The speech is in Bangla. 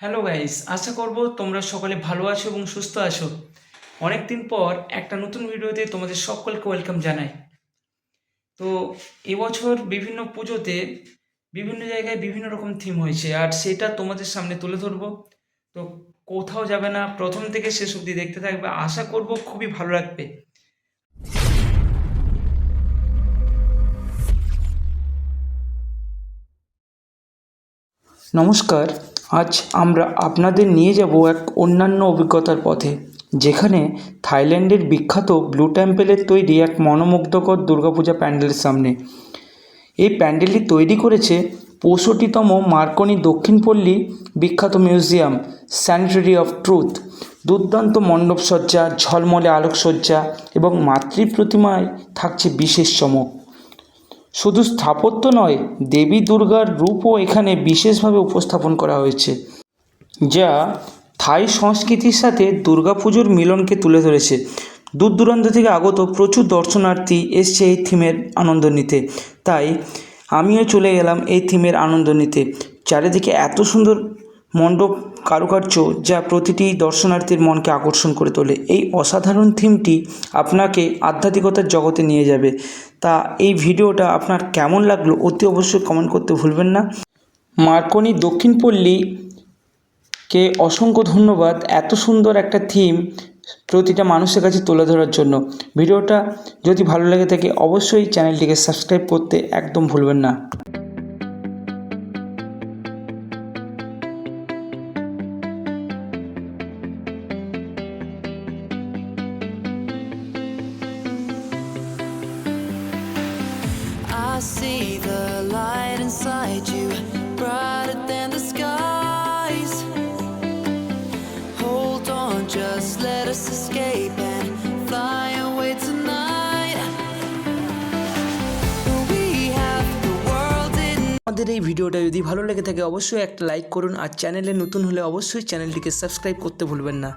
হ্যালো গাইস আশা করব তোমরা সকলে ভালো আছো এবং সুস্থ আছো। অনেক দিন পর একটা নতুন ভিডিওতে তোমাদের সকলকে ওয়েলকাম জানাই। তো, এবছর বিভিন্ন পুজোতে বিভিন্ন জায়গায় বিভিন্ন রকম থিম হয়েছে, আর সেটা তোমাদের সামনে তুলে ধরবো। তো, কোথাও যাবে না, প্রথম থেকে শেষ অবধি দেখতে থাকবে, আশা করব খুবই ভালো লাগবে। নমস্কার। আজ আমরা আপনাদের নিয়ে যাব এক অন্যান্য অভিজ্ঞতার পথে, যেখানে থাইল্যান্ডের বিখ্যাত ব্লু টেম্পেলের তৈরি এক মনোমুগ্ধকর দুর্গাপূজা প্যান্ডেলের সামনে। এই প্যান্ডেলটি তৈরি করেছে পঁয়ষট্টিতম মার্কনি দক্ষিণপল্লী বিখ্যাত মিউজিয়াম, স্যানিটারি অফ ট্রুথ, দুর্দান্ত মণ্ডপসজ্জা, ঝলমলে আলোকসজ্জা এবং মাতৃ প্রতিমায় থাকছে বিশেষ চমক। শুধু স্থাপত্য নয়, দেবী দুর্গার রূপও এখানে বিশেষভাবে উপস্থাপন করা হয়েছে, যা থাই সংস্কৃতির সাথে দুর্গাপুজোর মিলনকে তুলে ধরেছে। দূর দূরান্ত থেকে আগত প্রচুর দর্শনার্থী এসছে এই থিমের আনন্দ নিতে। তাই আমিও চলে গেলাম এই থিমের আনন্দ নিতে। চারিদিকে এত সুন্দর মণ্ডপ কারুকার্য যা প্রতিটি দর্শনার্থীর মনকে আকর্ষণ করে তোলে। এই অসাধারণ থিমটি আপনাকে আধ্যাত্মিকতার জগতে নিয়ে যাবে। তা এই ভিডিওটা আপনার কেমন লাগল অতি অবশ্যই কমেন্ট করতে ভুলবেন না। মার্কনি দক্ষিণপল্লী কে অসংখ্য ধন্যবাদ এত সুন্দর একটা থিম প্রতিটা মানুষের কাছে তুলে ধরার জন্য। ভিডিওটা যদি ভালো লেগে থাকে অবশ্যই চ্যানেলটিকে সাবস্ক্রাইব করতে একদম ভুলবেন না। I see the light inside you, brighter than the skies. Hold on, just let us escape and fly away tonight. We have the world in আমাদের এই ভিডিওটা যদি ভালো লেগে থাকে অবশ্যই একটা লাইক করুন আর চ্যানেলে নতুন হলে অবশ্যই চ্যানেলটিকে সাবস্ক্রাইব করতে ভুলবেন না